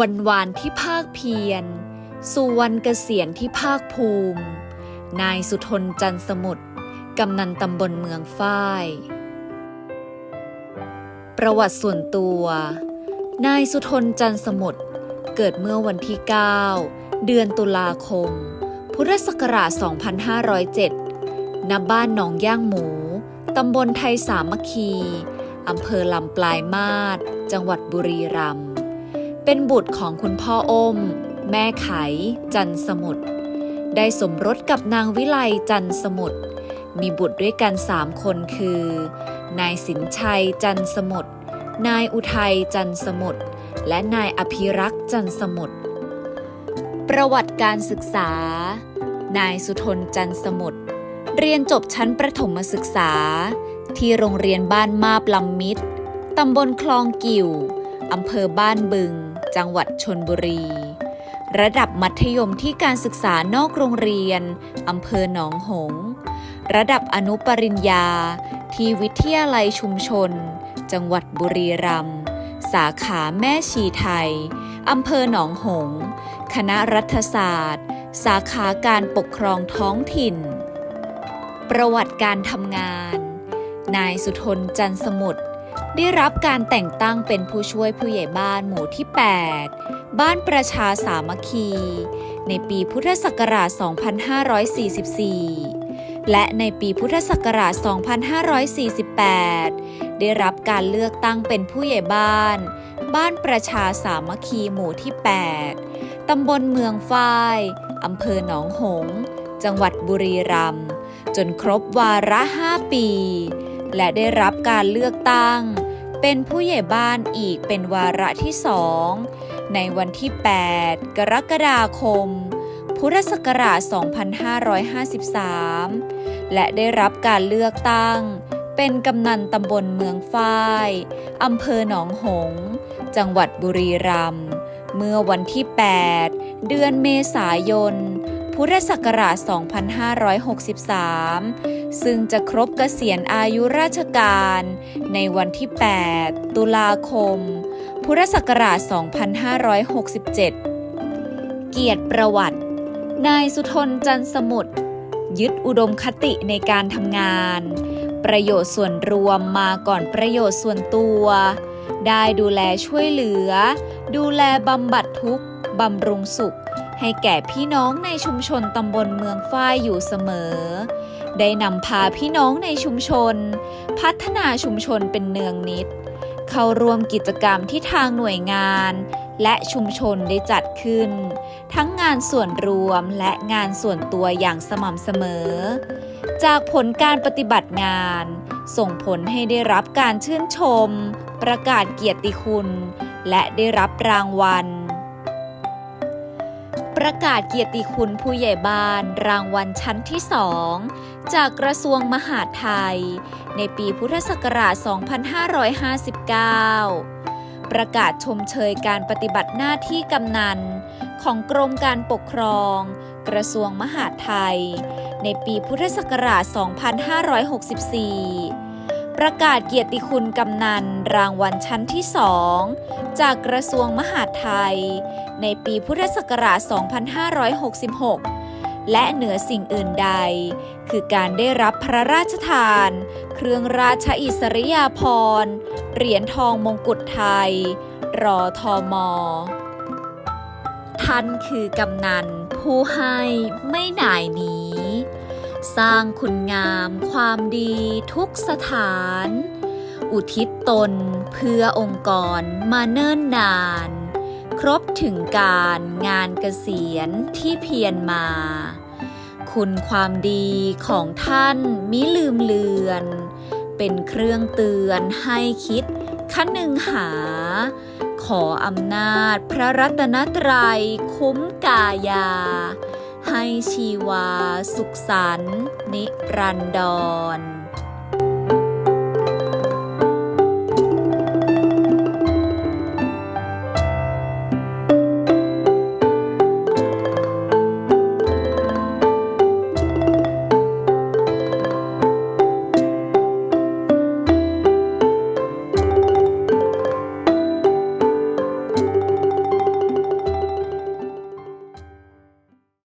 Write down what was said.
วันวานที่ภาคเพียร สู่วันเกษียณที่ภาคภูมิ นายสุทนจันสมุทรกำนันตำบลเมืองฝ้าย ประวัติส่วนตัว นายสุทนจันสมุทรเกิดเมื่อวันที่ 9 เดือนตุลาคม พุทธศักราช 2507 ณ บ้านหนองย่างหมู ตำบลไทยสามัคคี อำเภอลำปลายมาศ จังหวัดบุรีรัมย์ เป็นบุตรของคุณพ่ออม แม่ไข จันสมุทรได้สมรสกับนางวิไลจันสมุทรมีบุตรด้วยกันสามคนคือ นายสินชัยจันสมุทรนายอุทัยจันสมุทรและนายอภิรักษ์จันสมุทรประวัติการศึกษา นายสุทนจันสมุทรเรียนจบชั้นประถมศึกษา ที่โรงเรียนบ้านมาบลำมิตรตำบลคลองกิ่วอำเภอบ้านบึง จังหวัดชนบุรี ระดับมัธยมที่การศึกษานอกโรงเรียน อำเภอหนองหงส์ระดับอนุปริญญา ที่วิทยาลัยชุมชน จังหวัดบุรีรัมย์สาขาแม่ชีไทย อำเภอหนองหงส์คณะรัฐศาสตร์ สาขาการปกครองท้องถิ่น ประวัติการทำงาน นายสุทนจันสมุทร ได้รับการแต่งตั้งเป็นผู้ช่วยผู้ใหญ่บ้านหมู่ที่ 8 บ้านประชาสามัคคี ในปีพุทธศักราช 2544 และในปีพุทธศักราช 2548 ได้รับการเลือกตั้งเป็นผู้ใหญ่บ้าน บ้านประชาสามัคคีหมู่ที่ 8 ตำบลเมืองฝ้ายอำเภอหนองหงส์จังหวัดบุรีรัมย์ จนครบวาระ 5 ปี และได้รับการเลือกตั้ง เป็นผู้ใหญ่บ้านอีกเป็นวาระที่สองในวันที่ 8 กรกฎาคม พุทธศักราช 2553 และได้รับการเลือกตั้ง เป็นกำนันตำบลเมืองฝ้ายอำเภอหนองหงส์จังหวัดบุรีรัมย์เมื่อวันที่ 8 เดือนเมษายน พุทธศักราช 2563 ซึ่งจะครบเกษียณอายุราชการ ในวันที่ 8 ตุลาคม พุทธศักราช 2567 เกียรติประวัติ นายสุทนจันสมุทรยึดอุดมคติในการทำงาน ประโยชน์ส่วนรวมมาก่อนประโยชน์ส่วนตัว ได้ดูแลช่วยเหลือ ดูแลบำบัดทุกข์บำรุงสุข ให้แก่พี่น้องในชุมชนตำบลเมืองฝ้ายอยู่เสมอ ได้นำพาพี่น้องในชุมชน พัฒนาชุมชนเป็นเนืองนิด เข้าร่วมกิจกรรมที่ทางหน่วยงาน และชุมชนได้จัดขึ้น ทั้งงานส่วนรวมและงานส่วนตัวอย่างสม่ำเสมอ จากผลการปฏิบัติงาน ส่งผลให้ได้รับการชื่นชม ประกาศเกียรติคุณ และได้รับรางวัล ประกาศเกียรติคุณผู้ใหญ่บ้านรางวัลชั้นที่สองจากกระทรวงมหาดไทย ในปีพุทธศักราช 2559 ประกาศชมเชยการปฏิบัติหน้าที่กำนัน ของกรมการปกครอง กระทรวงมหาดไทย ในปีพุทธศักราช 2564 ประกาศเกียรติคุณกำนันรางวัลชั้นที่สองจากกระทรวงมหาดไทย ในปีพุทธศักราช 2566 และเหนือสิ่งอื่นใด คือการได้รับพระราชทาน เครื่องราชอิสริยาภรณ์เหรียญทองมงกุฎไทย รอทอมอท่านคือกำนันผู้ให้ไม่หน่ายนี้ สร้างคุณงามความดีทุกสถาน อุทิศตนเพื่อองค์กรมาเนิ่นนาน ครบถึงการงานเกษียณที่เพียรมา คุณความดีของท่านมิลืมเลือน เป็นเครื่องเตือนให้คิดคะนึงหา ขออำนาจพระรัตนตรัยคุ้มกายา ให้ชีวาสุขสันต์นิรันดร